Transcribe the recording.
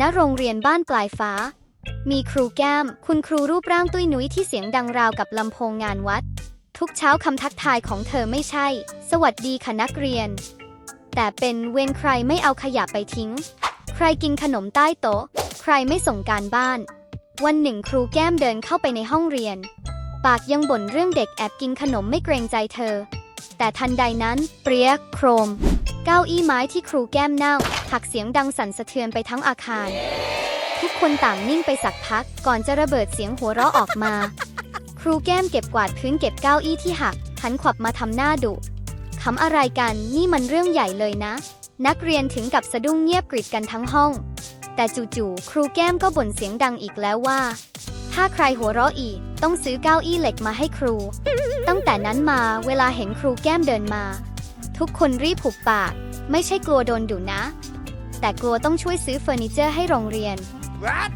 ณโรงเรียนบ้านปลายฟ้า มีครูแก้ม คุณครูรูปร่างตุ้ยนุ้ยที่เสียงดังราวกับลำโพงงานวัด ทุกเช้าคำทักทายของเธอไม่ใช่ สวัสดีค่ะนักเรียน แต่เป็นเว้นใครไม่เอาขยะไปทิ้ง ใครกินขนมใต้โต๊ะ ใครไม่ส่งการบ้าน วันหนึ่งครูแก้มเดินเข้าไปในห้องเรียน ปากยังบ่นเรื่องเด็กแอบกินขนมไม่เกรงใจเธอ แต่ทันใดนั้นเปรียกโครม เก้าอี้ไม้ที่ครูแก้มนั่งหักเสียงดังสั่นสะเทือนไปทั้งอาคาร ทุกคนต่างนิ่งไปสักพัก ก่อนจะระเบิดเสียงหัวเราะออกมา ครูแก้มเก็บกวาดพื้นเก็บเก้าอี้ที่หักหันขวับมาทำหน้าดุคำอะไรกันนี่มันเรื่องใหญ่เลยนะ นักเรียนถึงกับสะดุ้งเงียบกริบกันทั้งห้อง แต่จู่ๆครูแก้มก็บ่นเสียงดังอีกแล้วว่า ถ้าใครหัวเราะอีก ต้องซื้อเก้าอี้เหล็กมาให้ครู ตั้งแต่นั้นมาเวลาเห็นครูแก้มเดินมา ทุกคนรีบหุบปาก ไม่ใช่กลัวโดนดุนะ แต่กลัวต้องช่วยซื้อเฟอร์นิเจอร์ให้โรงเรียน What?